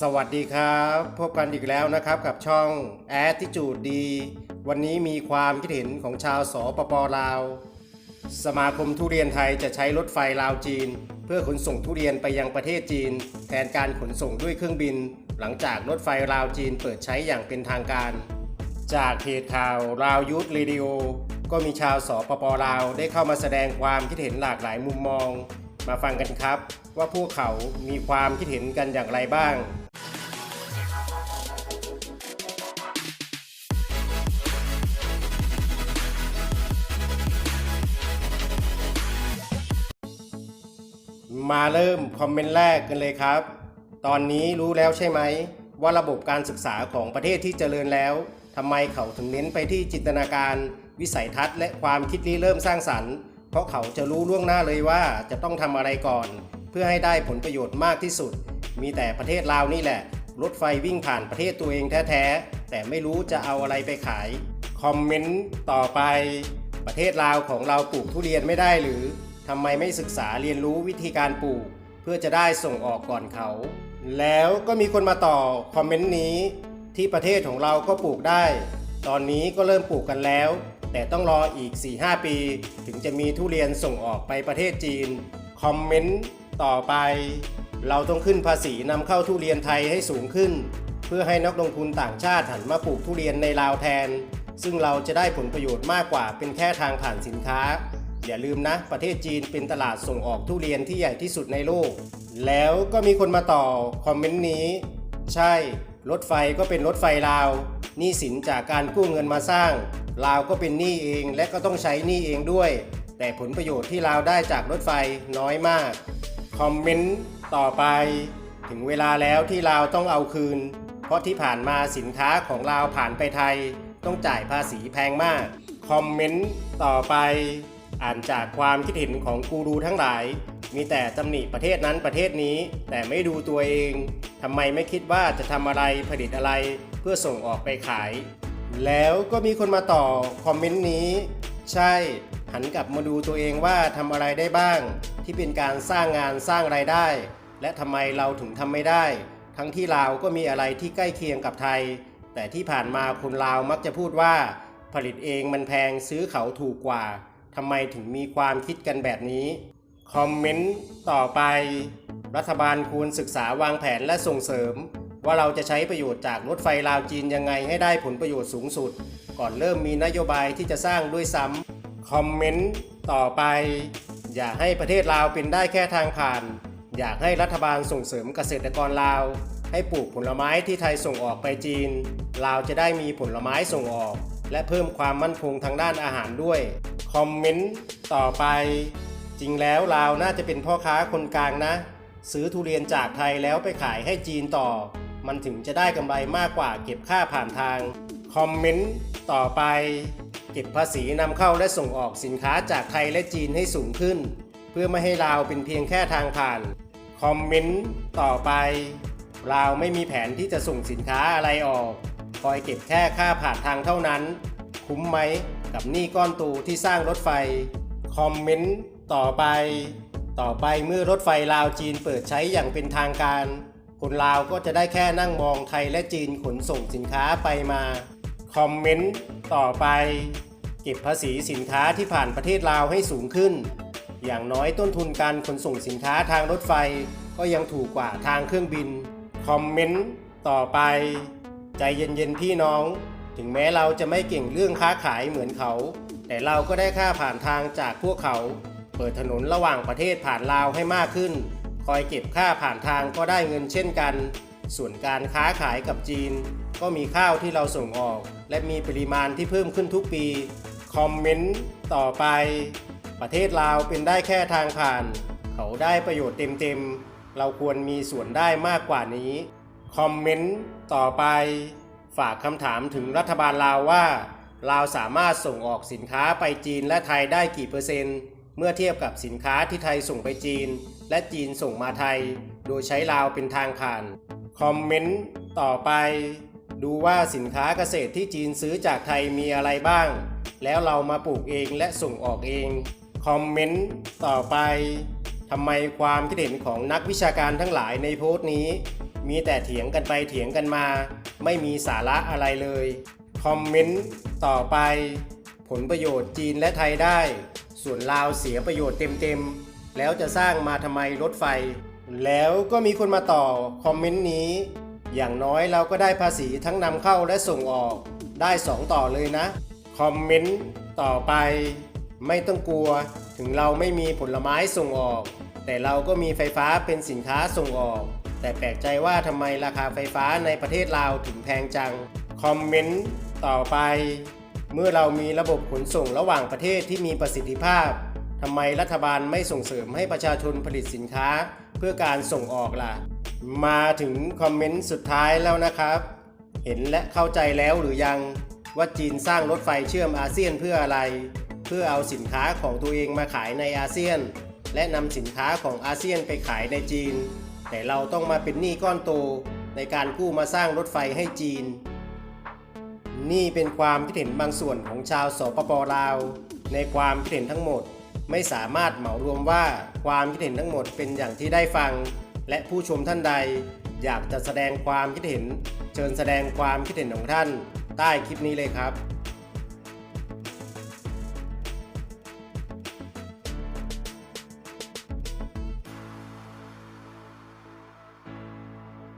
สวัสดีครับ พบกันอีกแล้วนะครับกับช่อง Attitude ดี วันนี้มีความคิดเห็นของชาวสปปลาว สมาคมทุเรียนไทยจะใช้รถไฟลาวจีน เพื่อขนส่งทุเรียนไปยังประเทศจีน แทนการขนส่งด้วยเครื่องบิน หลังจากรถไฟลาวจีนเปิดใช้อย่างเป็นทางการ จากเพจข่าวราวยูทเรดิโอก็มีชาวสปปลาวได้เข้ามาแสดงความคิดเห็นหลากหลายมุมมอง มาฟังกันครับ ว่าพวกเขามีความคิดเห็นกันอย่างไรบ้างมาเริ่มคอมเมนต์แรกกันเลยครับ ตอนนี้รู้แล้วใช่ไหม ว่าระบบการศึกษาของประเทศที่เจริญแล้วทำไมเขาถึงเน้นไปที่จินตนาการ วิสัยทัศน์และความคิดริเริ่มสร้างสรรค์ เพราะเขาจะรู้ล่วงหน้าเลยว่าจะต้องทำอะไรก่อน เพื่อให้ได้ผลประโยชน์มากที่สุด มีแต่ประเทศลาวนี่แหละ รถไฟวิ่งผ่านประเทศตัวเองแท้ๆ แต่ไม่รู้จะเอาอะไรไปขาย คอมเมนต์ต่อไป ประเทศลาวของเราปลูกทุเรียนไม่ได้หรือทำไมไม่ศึกษาเรียนรู้วิธีการปลูก เพื่อจะได้ส่งออกก่อนเขา แล้วก็มีคนมาต่อคอมเมนต์นี้ ที่ประเทศของเราก็ปลูกได้ ตอนนี้ก็เริ่มปลูกกันแล้ว แต่ต้องรออีก 4-5 ปี ถึงจะมีทุเรียนส่งออกไปประเทศจีน คอมเมนต์ต่อไป เราต้องขึ้นภาษีนำเข้าทุเรียนไทยให้สูงขึ้น เพื่อให้นักลงทุนต่างชาติหันมาปลูกทุเรียนในลาวแทน ซึ่งเราจะได้ผลประโยชน์มากกว่าเป็นแค่ทางผ่านสินค้า อย่าลืมนะ ประเทศจีนเป็นตลาดส่งออกทุเรียนที่ใหญ่ที่สุดในโลก แล้วก็มีคนมาต่อคอมเมนต์นี้ ใช่ รถไฟก็เป็นรถไฟลาว หนี้สินจากการกู้เงินมาสร้าง ลาวก็เป็นหนี้เองและก็ต้องใช้หนี้เองด้วย แต่ผลประโยชน์ที่ลาวได้จากรถไฟน้อยมาก คอมเมนต์ต่อไป ถึงเวลาแล้วที่ลาวต้องเอาคืน เพราะที่ผ่านมาสินค้าของลาวผ่านไปไทย ต้องจ่ายภาษีแพงมาก คอมเมนต์ต่อไป อ่านจากความคิดเห็นของกูรูทั้งหลาย มีแต่ตำหนิประเทศนั้นประเทศนี้ แต่ไม่ดูตัวเอง ทำไมไม่คิดว่าจะทำอะไรผลิตอะไรเพื่อส่งออกไปขาย แล้วก็มีคนมาต่อคอมเมนต์นี้ ใช่ หันกลับมาดูตัวเองว่าทำอะไรได้บ้าง ที่เป็นการสร้างงานสร้างรายได้ และทำไมเราถึงทำไม่ได้ ทั้งที่ลาวก็มีอะไรที่ใกล้เคียงกับไทย แต่ที่ผ่านมาคนลาวมักจะพูดว่า ผลิตเองมันแพงซื้อเขาถูกกว่าทำไมถึงมีความคิดกันแบบนี้ คอมเมนต์ต่อไป รัฐบาลควรศึกษาวางแผนและส่งเสริม ว่าเราจะใช้ประโยชน์จากรถไฟลาวจีนยังไงให้ได้ผลประโยชน์สูงสุด ก่อนเริ่มมีนโยบายที่จะสร้างด้วยซ้ำคอมเมนต์ต่อไป อย่าให้ประเทศลาวเป็นได้แค่ทางผ่าน อยากให้รัฐบาลส่งเสริมเกษตรกรลาว ให้ปลูกผลไม้ที่ไทยส่งออกไปจีนลาวจะได้มีผลไม้ส่งออก และเพิ่มความมั่นคงทางด้านอาหารด้วยคอมเมนต์ต่อไป จริงแล้วลาวน่าจะเป็นพ่อค้าคนกลางนะ ซื้อทุเรียนจากไทยแล้วไปขายให้จีนต่อ มันถึงจะได้กำไรมากกว่าเก็บค่าผ่านทาง คอมเมนต์ต่อไป เก็บภาษีนำเข้าและส่งออกสินค้าจากไทยและจีนให้สูงขึ้น เพื่อไม่ให้ลาวเป็นเพียงแค่ทางผ่าน คอมเมนต์ต่อไปลาวไม่มีแผนที่จะส่งสินค้าอะไรออกคอยเก็บแค่ค่าผ่านทางเท่านั้น คุ้มไหมกับหนี้ก้อนตูที่สร้างรถไฟ คอมเมนต์ต่อไป ต่อไปเมื่อรถไฟลาวจีนเปิดใช้อย่างเป็นทางการ คนลาวก็จะได้แค่นั่งมองไทยและจีนขนส่งสินค้าไปมา คอมเมนต์ต่อไป เก็บภาษีสินค้าที่ผ่านประเทศลาวให้สูงขึ้น อย่างน้อยต้นทุนการขนส่งสินค้าทางรถไฟก็ยังถูกกว่าทางเครื่องบิน คอมเมนต์ต่อไป ใจเย็นๆพี่น้อง ถึงแม้เราจะไม่เก่งเรื่องค้าขายเหมือนเขา แต่เราก็ได้ค่าผ่านทางจากพวกเขา เปิดถนนระหว่างประเทศผ่านลาวให้มากขึ้น คอยเก็บค่าผ่านทางก็ได้เงินเช่นกัน ส่วนการค้าขายกับจีน ก็มีข้าวที่เราส่งออก และมีปริมาณที่เพิ่มขึ้นทุกปี คอมเมนต์ต่อไป ประเทศลาวเป็นได้แค่ทางผ่าน เขาได้ประโยชน์เต็มๆ เราควรมีส่วนได้มากกว่านี้ คอมเมนต์ต่อไป ฝากคำถามถึงรัฐบาลลาวว่า ลาสามารถส่งออกสินค้าไปจีนและไทยได้กี่เปอร์เซ็นต์ เมื่อเทียบกับสินค้าที่ไทยส่งไปจีน และจีนส่งมาไทย โดยใช้ลาวเป็นทางผ่าน คอมเมนต์ต่อไป ดูว่าสินค้าเกษตรที่จีนซื้อจากไทยมีอะไรบ้าง แล้วเรามาปลูกเองและส่งออกเอง คอมเมนต์ต่อไปทำไมความคิดเห็นของนักวิชาการทั้งหลายในโพสต์นี้ มีแต่เถียงกันไปเถียงกันมา ไม่มีสาระอะไรเลย คอมเมนต์ต่อไป ผลประโยชน์จีนและไทยได้ ส่วนลาวเสียประโยชน์เต็มๆ แล้วจะสร้างมาทำไมรถไฟ แล้วก็มีคนมาต่อคอมเมนต์นี้ อย่างน้อยเราก็ได้ภาษีทั้งนำเข้าและส่งออกได้ 2 ต่อเลยนะ คอมเมนต์ต่อไป ไม่ต้องกลัว ถึงเราไม่มีผลไม้ส่งออก แต่เราก็มีไฟฟ้าเป็นสินค้าส่งออก แต่แปลกใจว่าทำไมราคาไฟฟ้าในประเทศลาวถึงแพงจัง คอมเมนต์ต่อไป เมื่อเรามีระบบขนส่งระหว่างประเทศที่มีประสิทธิภาพทำไมรัฐบาลไม่ส่งเสริมให้ประชาชนผลิตสินค้าเพื่อการส่งออกล่ะ มาถึงคอมเมนต์สุดท้ายแล้วนะครับ เห็นและเข้าใจแล้วหรือยังว่าจีนสร้างรถไฟเชื่อมอาเซียนเพื่ออะไร เพื่อเอาสินค้าของตัวเองมาขายในอาเซียน และนำสินค้าของอาเซียนไปขายในจีน แต่เราต้องมาเป็นหนี้ก้อนโตในการกู้มาสร้างรถไฟให้จีน นี่เป็นความคิดเห็นบางส่วนของชาวสปปลาว ในความคิดเห็นทั้งหมด ไม่สามารถเหมารวมว่าความคิดเห็นทั้งหมดเป็นอย่างที่ได้ฟัง และผู้ชมท่านใด อยากจะแสดงความคิดเห็น เชิญแสดงความคิดเห็นของท่าน ใต้คลิปนี้เลยครับ